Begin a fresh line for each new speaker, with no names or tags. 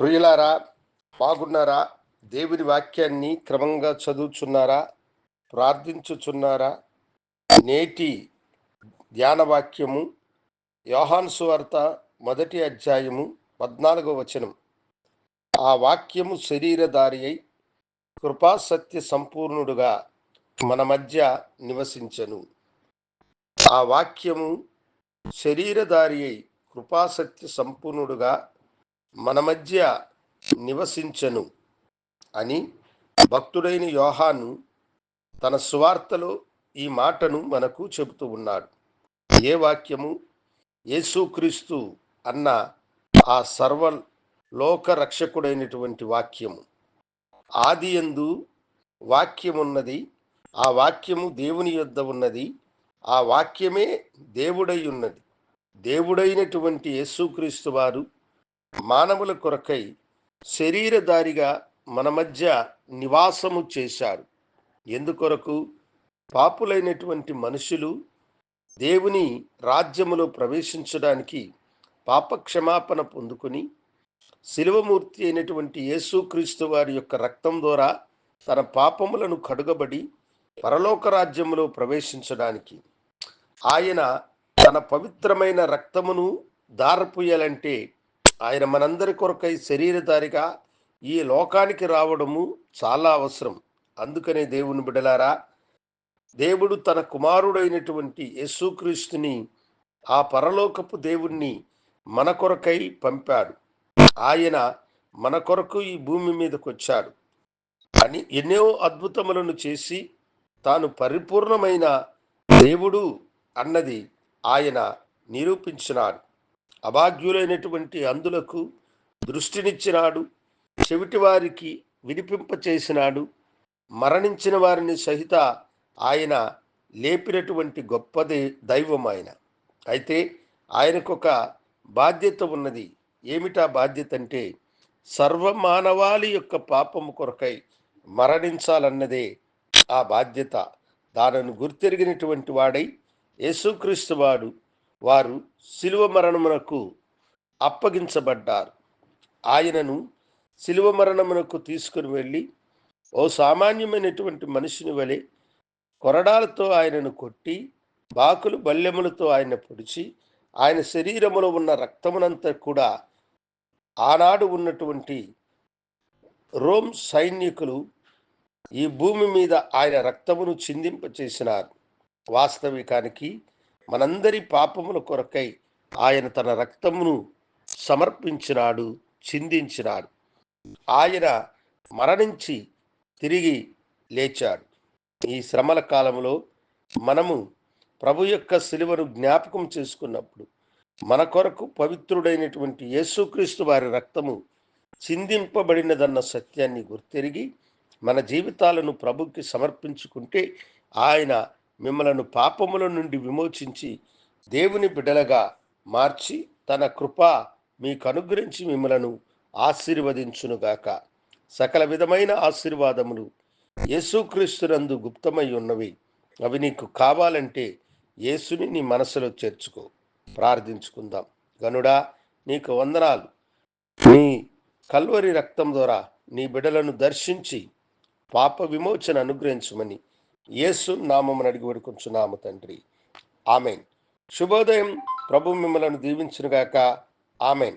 ప్రియులారా బాగున్నారా? దేవుని వాక్యాన్ని క్రమంగా చదువుచున్నారా? ప్రార్థించుచున్నారా? నేటి ధ్యాన వాక్యము సువార్త మొదటి అధ్యాయము పద్నాలుగో వచనం. ఆ వాక్యము శరీరధారి అయి కృపాసత్య సంపూర్ణుడుగా మన మధ్య నివసించను. ఆ వాక్యము శరీరధారి అయి కృపాసత్య సంపూర్ణుడుగా మన మధ్య నివసించను అని భక్తుడైన యోహాను తన సువార్తలో ఈ మాటను మనకు చెబుతూ ఉన్నాడు. ఏ వాక్యము? యేసుక్రీస్తు అన్న ఆ సర్వ లోక రక్షకుడైనటువంటి వాక్యము. ఆది యందు వాక్యమున్నది ఆ వాక్యము దేవుని యొద్ద ఉన్నది ఆ వాక్యమే దేవుడై ఉన్నది. దేవుడైనటువంటి యేసుక్రీస్తు వారు మానవుల కొరకై శరీరధారిగా మన మధ్య నివాసము చేశారు. ఎందుకొరకు? పాపులైనటువంటి మనుషులు దేవుని రాజ్యములో ప్రవేశించడానికి పాపక్షమాపణ పొందుకుని శిలువమూర్తి అయినటువంటి యేసుక్రీస్తు వారి యొక్క రక్తం ద్వారా తన పాపములను కడుగబడి పరలోక రాజ్యములో ప్రవేశించడానికి ఆయన తన పవిత్రమైన రక్తమును దారపుయ్యాలంటే ఆయన మనందరి కొరకై శరీరధారిగా ఈ లోకానికి రావడము చాలా అవసరం. అందుకనే దేవుని బిడలారా దేవుడు తన కుమారుడైనటువంటి యేసుక్రీస్తుని ఆ పరలోకపు దేవుణ్ణి మన కొరకై పంపాడు. ఆయన మన కొరకు ఈ భూమి మీదకు వచ్చాడు అని ఎన్నో అద్భుతములను చేసి తాను పరిపూర్ణమైన దేవుడు అన్నది ఆయన నిరూపించినాడు. అభాగ్యులైనటువంటి అందులకు దృష్టినిచ్చినాడు చెవిటి వారికి వినిపింపచేసినాడు మరణించిన వారిని సహిత ఆయన లేపినటువంటి గొప్ప దే- దైవం ఆయన. అయితే ఆయనకొక బాధ్యత ఉన్నది. ఏమిటా బాధ్యత అంటే సర్వమానవాళి యొక్క పాపము కొరకై మరణించాలన్నదే ఆ బాధ్యత. దానిని గుర్తెరిగినటువంటి వాడై యేసుక్రీస్తు వాడు వారు శిలువ మరణమునకు అప్పగించబడ్డారు. ఆయనను శిలువ మరణమునకు తీసుకుని వెళ్ళి ఓ సామాన్యమైనటువంటి మనిషిని వలె కొరడాలతో ఆయనను కొట్టి బాకులు బల్లెములతో ఆయన పొడిచి ఆయన శరీరములో ఉన్న రక్తమునంతా కూడా ఆనాడు ఉన్నటువంటి రోమ్ సైనికులు ఈ భూమి మీద ఆయన రక్తమును చిందింపచేసినారు. వాస్తవికానికి మనందరి పాపముల కొరకై ఆయన తన రక్తమును సమర్పించినాడు చిందించినాడు. ఆయన మరణించి తిరిగి లేచాడు. ఈ శ్రమల కాలంలో మనము ప్రభు యొక్క సిలువను జ్ఞాపకం చేసుకున్నప్పుడు మన కొరకు పవిత్రుడైనటువంటి యేసుక్రీస్తు వారి రక్తము చిందింపబడినదన్న సత్యాన్ని గుర్తెరిగి మన జీవితాలను ప్రభుకి సమర్పించుకుంటే ఆయన మిమ్మలను పాపముల నుండి విమోచించి దేవుని బిడ్డలుగా మార్చి తన కృప మీకు అనుగ్రహించి మిమ్మలను ఆశీర్వదించునుగాక. సకల విధమైన ఆశీర్వాదములు యేసుక్రీస్తునందు గుప్తమై ఉన్నవి. అవి నీకు కావాలంటే యేసుని నీ మనసులో చేర్చుకో. ప్రార్థించుకుందాం. గనుడా నీకు వందనాలు. నీ కల్వరి రక్తం ద్వారా నీ బిడలను దర్శించి పాప విమోచన అనుగ్రహించమని యేసు నామం అడిగి వేడుకుంటున్నాము తండ్రి. ఆమెన్. శుభోదయం. ప్రభు మిమ్మలను దీవించునుగాక. ఆమెన్.